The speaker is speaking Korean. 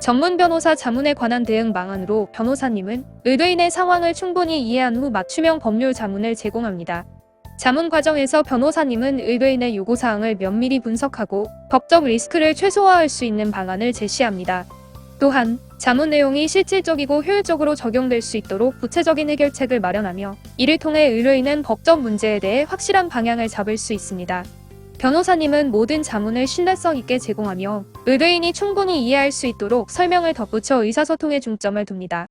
전문 변호사 자문에 관한 대응 방안으로 변호사님은 의뢰인의 상황을 충분히 이해한 후 맞춤형 법률 자문을 제공합니다. 자문 과정에서 변호사님은 의뢰인의 요구사항을 면밀히 분석하고 법적 리스크를 최소화할 수 있는 방안을 제시합니다. 또한 자문 내용이 실질적이고 효율적으로 적용될 수 있도록 구체적인 해결책을 마련하며 이를 통해 의뢰인은 법적 문제에 대해 확실한 방향을 잡을 수 있습니다. 변호사님은 모든 자문을 신뢰성 있게 제공하며 의뢰인이 충분히 이해할 수 있도록 설명을 덧붙여 의사소통에 중점을 둡니다.